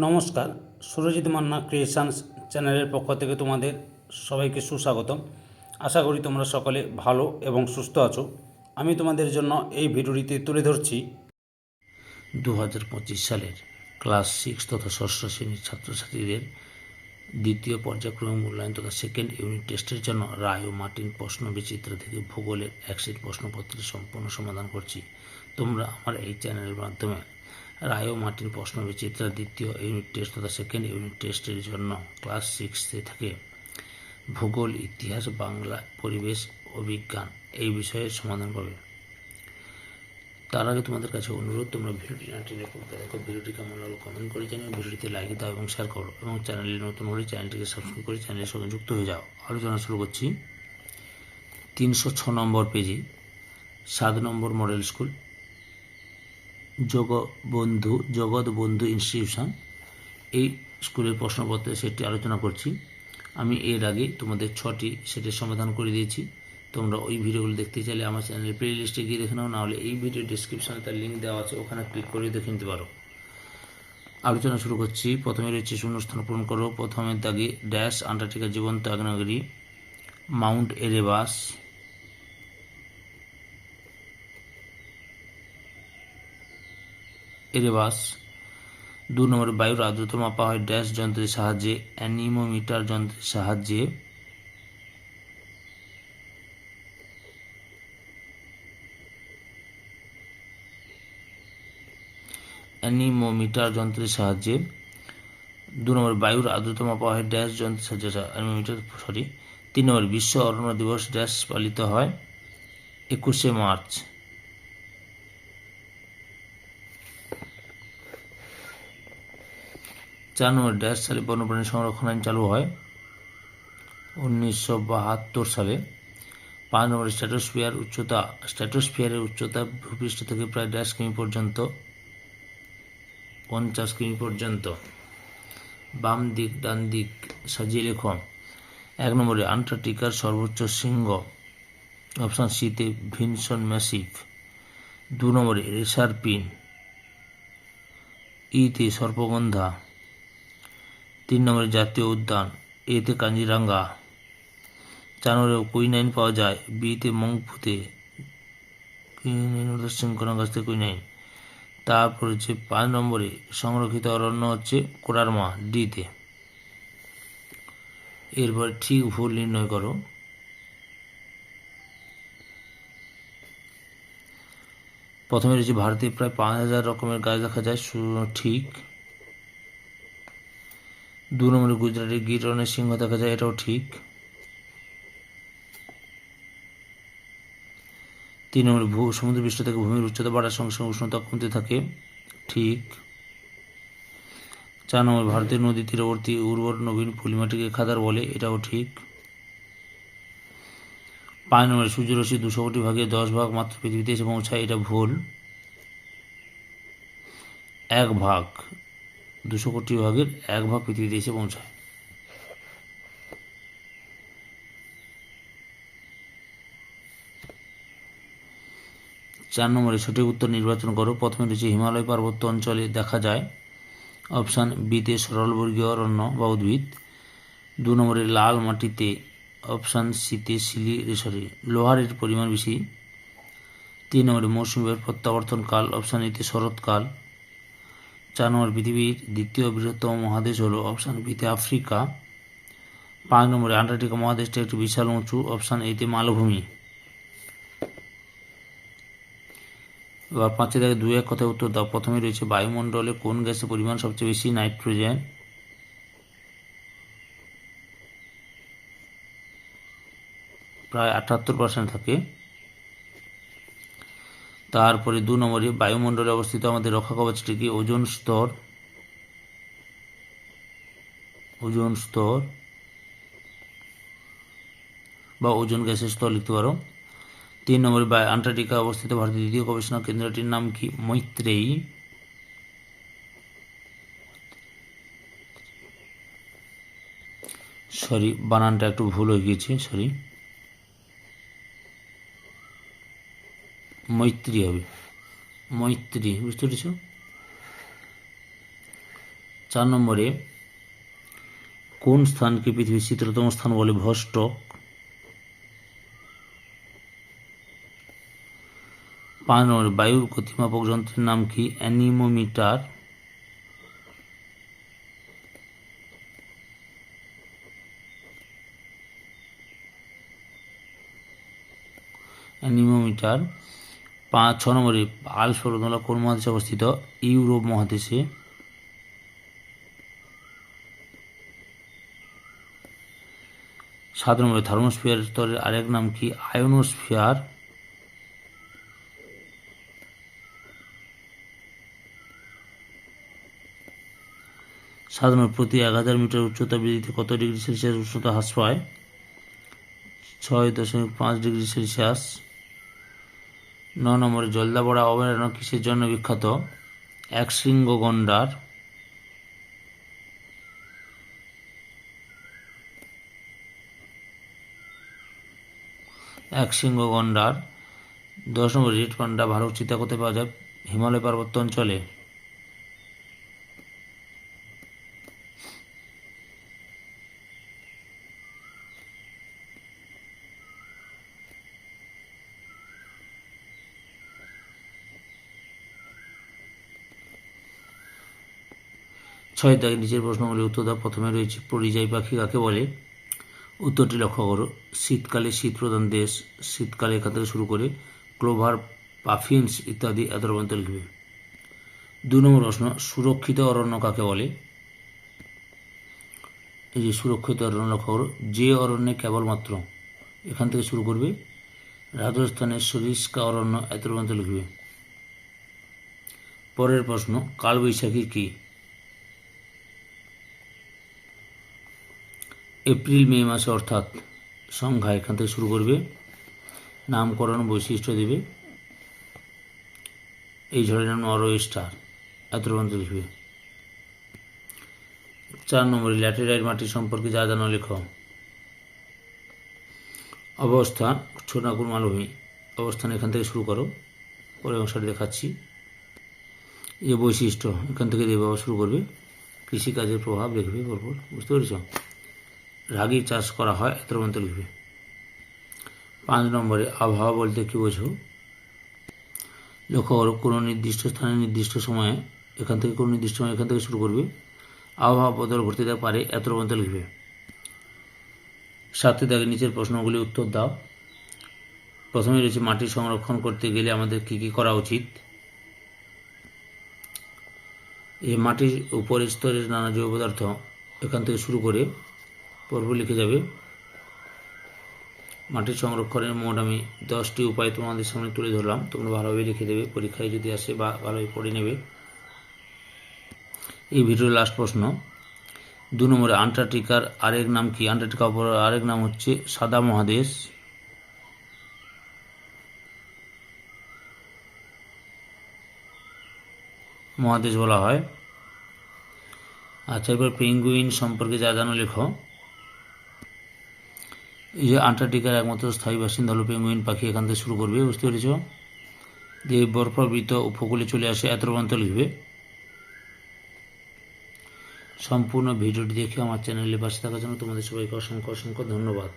নমস্কার, সুরজিৎ মান্না ক্রিয়েশনস চ্যানেলের পক্ষ থেকে তোমাদের সবাইকে সুস্বাগতম। আশা করি তোমরা সকলে ভালো এবং সুস্থ আছো। আমি তোমাদের জন্য এই ভিডিওটিতে তুলে ধরছি দু হাজার পঁচিশ সালের ক্লাস সিক্স তথা ষষ্ঠ শ্রেণির ছাত্রছাত্রীদের দ্বিতীয় পর্যায়ক্রমিক মূল্যায়ন তথা সেকেন্ড ইউনিট টেস্টের জন্য রায় ও মার্টিন প্রশ্ন বিচিত্র থেকে ভূগোলের একশিট প্রশ্নপত্রের সম্পূর্ণ সমাধান করছি। তোমরা আমার এই চ্যানেলের মাধ্যমে রায় মার্টিন প্রশ্ন বিচিত্রা দ্বিতীয় ইউনিট টেস্ট তথা সেকেন্ড ইউনিট টেস্টের জন্য ক্লাস সিক্স থেকে। ভূগোল, ইতিহাস, বাংলা, পরিবেশ ও বিজ্ঞান এই বিষয়ে সমাধান করবে তার আগে তোমাদের কাছে অনুরোধ, তোমরা ভিডিওটি না টেনে করতে দেখো। ভিডিওটি কেমন লাগল কমেন্ট করে জানিও, ভিডিওটিতে লাইক দাও এবং শেয়ার করো এবং চ্যানেলে নতুন হলে চ্যানেলটিকে সাবস্ক্রাইব করে চ্যানেলের সঙ্গে যুক্ত হয়ে যাও। আলোচনা শুরু করছি। তিনশো ছ নম্বর পেজে সাত নম্বর মডেল স্কুল জগবন্ধু জগৎ বন্ধু ইনস্টিটিউশন এই স্কুলের প্রশ্নপত্রে সেটি আলোচনা করছি। আমি এর আগে তোমাদের ছটি সেটের সমাধান করে দিয়েছি। তোমরা ওই ভিডিওগুলো দেখতে চাইলে আমার চ্যানেলের প্লে লিস্টে গিয়ে দেখে নাও, নাহলে এই ভিডিও ডিসক্রিপশানে তার লিঙ্ক দেওয়া আছে, ওখানে ক্লিক করে দেখে নিতে পারো। আলোচনা শুরু করছি। প্রথমে রয়েছে শূন্যস্থান পূরণ করো। প্রথমের দাগে ড্যাশ আন্টার্কটিকা জীবন্ত আগ্নেয়গিরি, মাউন্ট এরেবাস এরেবাস দু নম্বরে বায়ুর আর্দ্রতা মাপা হয় ড্যাশ যন্ত্রের সাহায্যে, অ্যানিমোমিটার যন্ত্রের সাহায্যে। অ্যানিমোমিটার যন্ত্রের সাহায্যে। দু নম্বর বায়ুর আর্দ্রতা মাপা হয় ড্যাশ যন্ত্রের সাহায্যে অ্যানিমোমিটার সরি তিন নম্বর বিশ্ব অরণ্য দিবস ড্যাশ পালিত হয় একুশে মার্চ। নম্বর ড্যাশ সালে বন্যপ্রাণী সংরক্ষণ আইন চালু হয় উনিশশো বাহাত্তর সালে। পাঁচ নম্বর স্ট্যাটোস্ফিয়ার উচ্চতা, স্ট্যাটোস্ফিয়ারের উচ্চতা ভূপৃষ্ঠ থেকে প্রায় ড্যাশ কিমি পর্যন্ত, পঞ্চাশ কিমি পর্যন্ত। বাম দিক, ডান দিক সাজিয়ে লেখন এক নম্বরে আন্টার্কটিকার সর্বোচ্চ শৃঙ্গ, অপশান সিতে ভিনসন ম্যাসিভ। দু নম্বরে রেসার পিন, ইতে সর্পগন্ধা। তিন নম্বরে জাতীয় উদ্যান, এতে কাঞ্জিরাঙ্গা। চার নম্বরে কুইনাইন পাওয়া যায়। বিতে মংপুতে সিংকোনা গাছ থেকে কুইনাইন তারপর হচ্ছে পাঁচ নম্বরে সংরক্ষিত অরণ্য হচ্ছে কোরারমা, ডিতে। এরপর ঠিক ভুল নির্ণয় করো। প্রথমে রয়েছে ভারতে প্রায় পাঁচ হাজার রকমের গাছ দেখা যায় ঠিক। দু নম্বরে গুজরাটে গিরনের সিংহ দেখা যায়, এটাও ঠিক। তিন নম্বরে ভূ সমুদ্র পৃষ্ঠ থেকে ভূমির উচ্চতা বাড়ার সঙ্গে সঙ্গে উষ্ণতা কমতে থাকে। ঠিক। চার নম্বর, ভারতের নদী তীরবর্তী উর্বর নবীন পলিমাটিকে খাদার বলে, এটাও ঠিক। পাঁচ নম্বরে, সূর্যরশ্মি দুশো কোটি ভাগে দশ ভাগ মাত্র পৃথিবীতে এসে পৌঁছায়, এটা ভুল। এক ভাগ। দুশো কোটি ভাগের এক ভাগ পৃথিবীতে এসে পৌঁছায়। চার নম্বরে সঠিক উত্তর নির্বাচন করো। প্রথমে রয়েছে হিমালয় পার্বত্য অঞ্চলে দেখা যায় অপশান বিতে সরলবর্গীয় অরণ্য বা উদ্ভিদ। দু নম্বরে লাল মাটিতে অপশান সিতে শিলি সরি, লোহারের পরিমাণ বেশি। তিন নম্বরে মৌসুমের প্রত্যাবর্তনকাল, অপশান এতে শরৎকাল। চার নম্বর পৃথিবীর দ্বিতীয় বৃহত্তম মহাদেশ হলো অপশান বিতে আফ্রিকা। পাঁচ নম্বরে আন্টার্কটিকা মহাদেশটা একটি বিশাল উঁচু, অপশান এতে মালভূমি। এবার পাঁচে থেকে দুই এক কথায় উত্তর দাও। প্রথমে রয়েছে বায়ুমণ্ডলে কোন গ্যাসের পরিমাণ সবচেয়ে বেশি? নাইট্রোজেন। প্রায় আটাত্তর পার্সেন্ট থাকে। তারপরে দু নম্বরে বায়ুমণ্ডলে অবস্থিত আমাদের রক্ষা কবচটি কি? ওজোন স্তর। ওজন স্তর। বা ওজোন গ্যাসের স্তর লিখতে পারো। তিন নম্বরে আন্টার্কটিকা অবস্থিত ভারতের দ্বিতীয় গবেষণা কেন্দ্রটির নাম কি? মৈত্রেয়ী। সরি, বানানটা একটু ভুল হয়ে গিয়েছে, সরি। মৈত্রী হবে। মৈত্রী, বুঝতে পেরেছ? চার নম্বরে, কোন স্থানকে পৃথিবীর শীতলতম স্থান বলে ভস্টক পাঁচ নম্বরে, বায়ুর গতিমাপক যন্ত্রের নাম কি? অ্যানিমোমিটার। অ্যানিমোমিটার। পাঁচ, ছ নম্বরে আলস পর্বতমালা কোন মহাদেশে অবস্থিত? ইউরোপ মহাদেশে। সাত নম্বরে থার্মোস্ফিয়ার স্তরের আরেক নাম কি? আয়োনোস্ফিয়ার। নম্বর প্রতি এক হাজার মিটার উচ্চতা বৃদ্ধিতে কত ডিগ্রি সেলসিয়াস উষ্ণতা হ্রাস পায়? ছয় দশমিক পাঁচ ডিগ্রি সেলসিয়াস। ন নম্বরে জলদাপাড়া অভয়ারণ্য কিসের জন্য বিখ্যাত? এক শৃঙ্গ গন্ডার এক শৃঙ্গ গন্ডার দশ নম্বর রেড পান্ডা ভারত চিতা কোথায় পাওয়া যায় হিমালয় পার্বত্য অঞ্চলে। ছয় দাগের নিচের প্রশ্নগুলি উত্তর দাও প্রথমে রয়েছে, পরিযায়ী পাখি কাকে বলে? উত্তরটি লক্ষ্য করো, শীতকালে শীত প্রধান দেশ, শীতকালে এখান থেকে শুরু করে ক্লোভার পাফিন্স ইত্যাদি এত পর্যন্ত লিখবে দু নম্বর প্রশ্ন, সুরক্ষিত অরণ্য কাকে বলে? এই যে সুরক্ষিত অরণ্য লক্ষ্য করো, যে অরণ্যে কেবলমাত্র এখান থেকে শুরু করবে, রাজস্থানের সরিষ্কা অরণ্য এত পর্যন্ত লিখবে পরের প্রশ্ন, কালবৈশাখী কী? এপ্রিল, মে মাসে অর্থাৎ সংখ্যা এখান থেকে শুরু করবে, নামকরণ বৈশিষ্ট্য দেবে, এই ঝড়ের নাম নর স্টার এত পর্যন্ত লিখবে। চার নম্বরে, ল্যাটেরাইট মাটি সম্পর্কে যা জানো লেখ। অবস্থা ছোটনাকুর মালভূমি। অবস্থান এখান থেকে শুরু করো পরে অংশটি দেখাচ্ছি। এই বৈশিষ্ট্য এখান থেকে দেবে শুরু করবে। কৃষিকাজের প্রভাব লিখবে পরপর বুঝতে পেরেছ? রাগি চাষ করা হয় এত পর্যন্ত লিখবে পাঁচ নম্বরে আবহাওয়া বলতে কী বোঝো? লক্ষ্য করো, কোনো নির্দিষ্ট স্থানে নির্দিষ্ট সময়ে, এখান থেকে কোনো নির্দিষ্ট সময় এখান থেকে শুরু করবে। আবহাওয়া বদল ঘটতে পারে এত পর্যন্ত লিখবে সাথে দেখে নিচের প্রশ্নগুলি উত্তর দাও। প্রথমে রয়েছে মাটি সংরক্ষণ করতে গেলে আমাদের কী কী করা উচিত? এই মাটির উপরের স্তরের নানা জৈব পদার্থ এখান থেকে শুরু করে পর্ব লিখে যাবে। মাটির সংরক্ষণের মোট আমি দশটি উপায় তোমাদের সামনে তুলে ধরলাম। তোমরা ভালোভাবে লিখে দেবে, পরীক্ষায় যদি আসে বা ভালোভাবে পড়ে নেবে। এই ভিডিওর লাস্ট প্রশ্ন, দু নম্বরে আন্টার্কটিকার আরেক নাম কি? আন্টার্কটিকা আরেক নাম হচ্ছে সাদা মহাদেশ। মহাদেশ বলা হয়। আচ্ছা এবার পেঙ্গুইন সম্পর্কে যা জানো লেখো। এই যে আন্টার্কটিকার একমাত্র স্থায়ী বাসিন্দা হলো পেঙ্গুইন পাখি, এখান থেকে শুরু করবে, বুঝতে পেরেছ? যে বরফাবৃত উপকূলে চলে আসে, এত প্রান্ত লিখবে। সম্পূর্ণ ভিডিওটি দেখে আমার চ্যানেলে পাশে থাকার জন্য তোমাদের সবাইকে অসংখ্য অসংখ্য ধন্যবাদ।